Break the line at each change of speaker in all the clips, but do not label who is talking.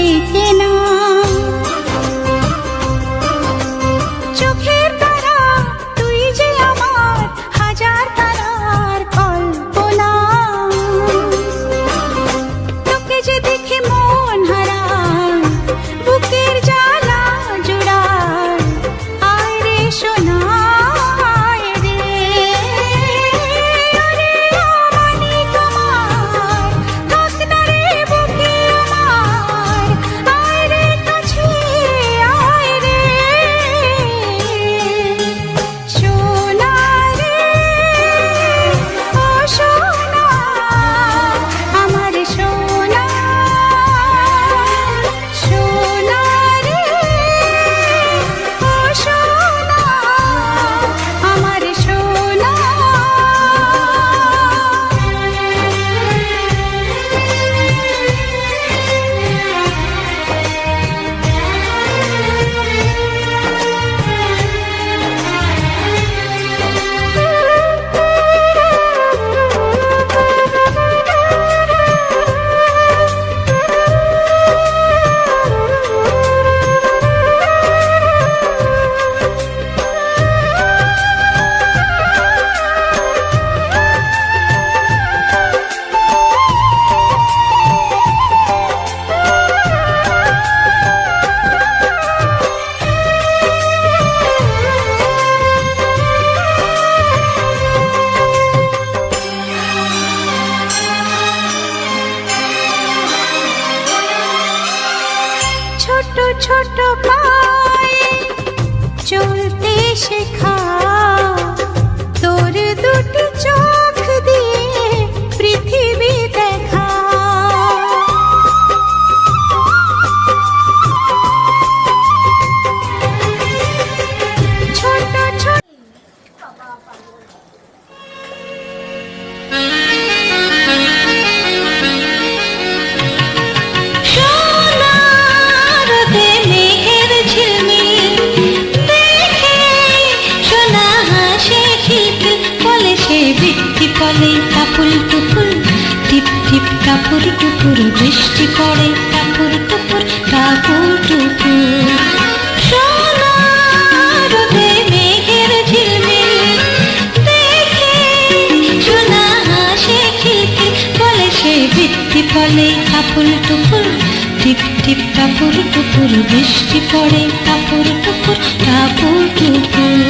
দিকে না ছোট পায়ে চলতে শেখা। তোর দুটি চোখ টুপুর টুপুর টিপ টিপ, কাপুর টুপুর বৃষ্টি পড়ে, কাপুর টুপুর কাপুর টুপুর ফলে কাপুর টুপুর টিপ টিপ, কাপুর টুপুর বৃষ্টি পড়ে, কাপুর টুপুর কাপুর টুপুর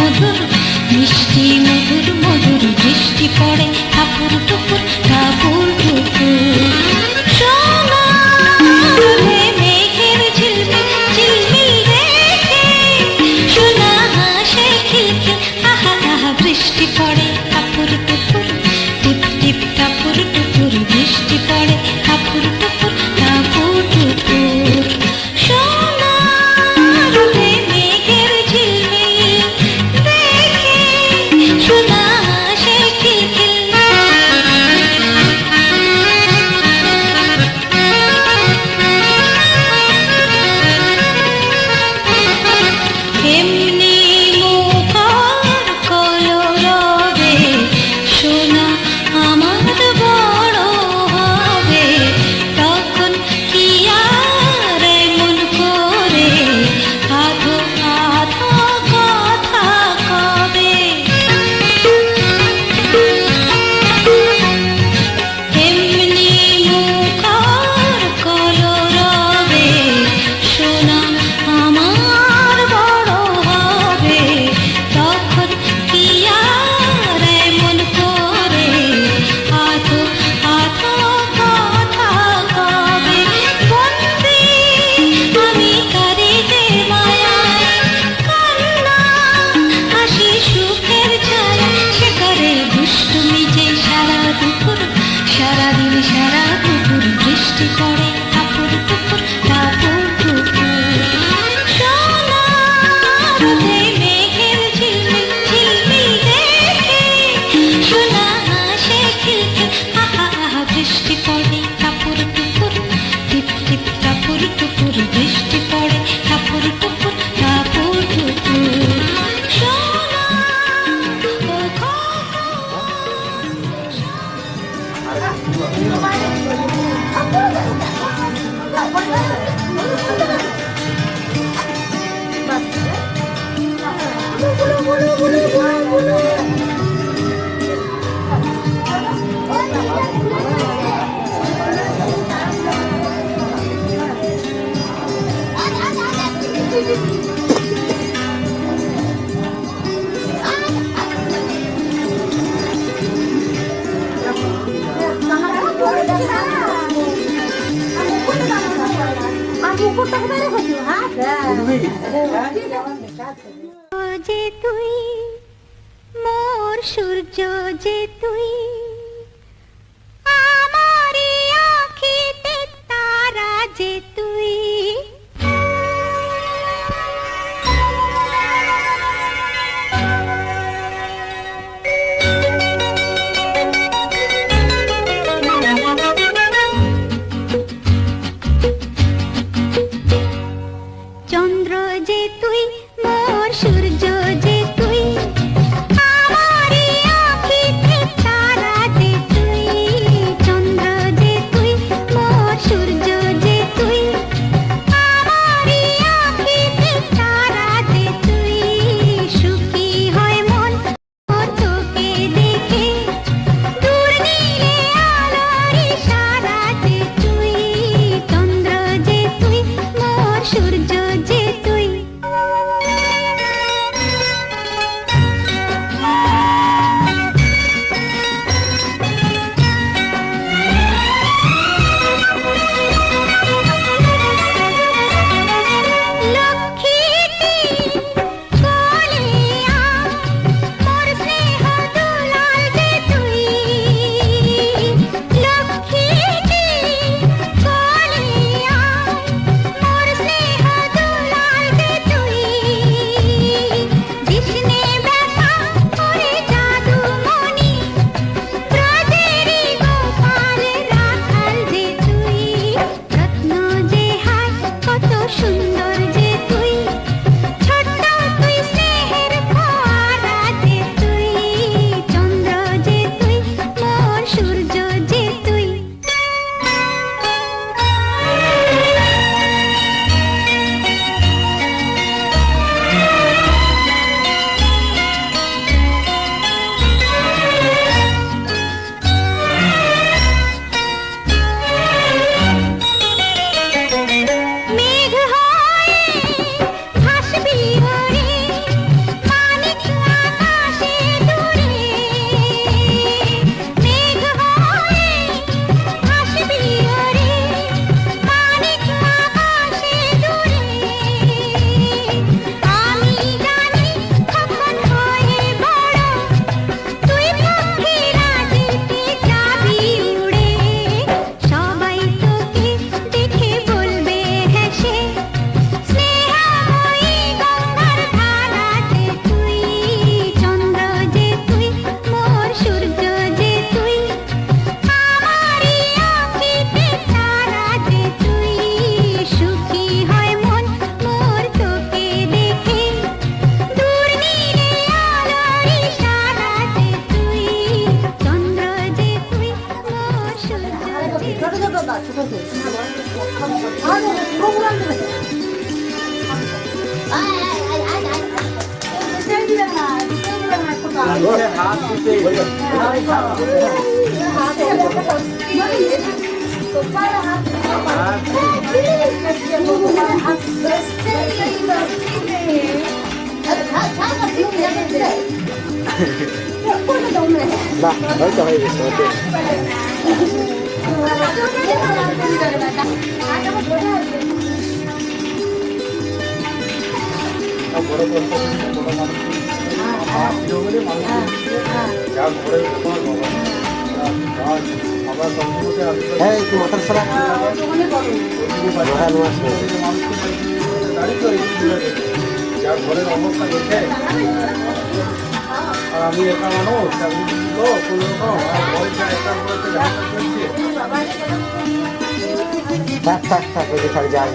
মধুর মিষ্টি মধুর মধুর বৃষ্টি পড়ে, ঠাকুর টুকুর ঠাকুর টুকুর। বৃষ্টি পড়ে কাপুর টুপুর টিপ টিপ কাপুর টুপুর বৃষ্টি পড়ে। যে তুই মোর সূর্য যে তুই Nah, baru tahu ini seperti. Ah. হ্যাঁ
একটু মাথার সারা মাথা নোয়া যার ঘরের অবস্থা আর আমি একা মানুষ আমি কোনো রকম আর ঘরটা থাক থাক থাক যাই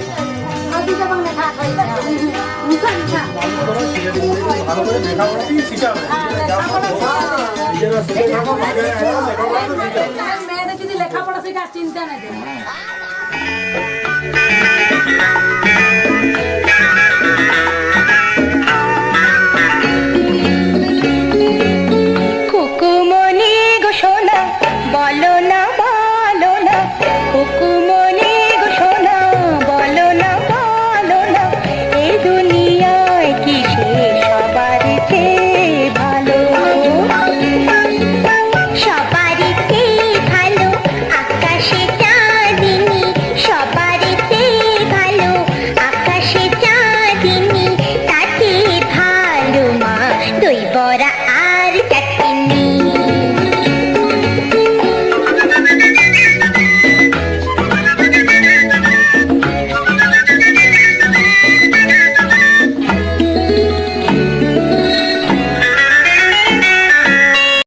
মেয়েদের যদি লেখাপড়া শেখা চিন্তা নাই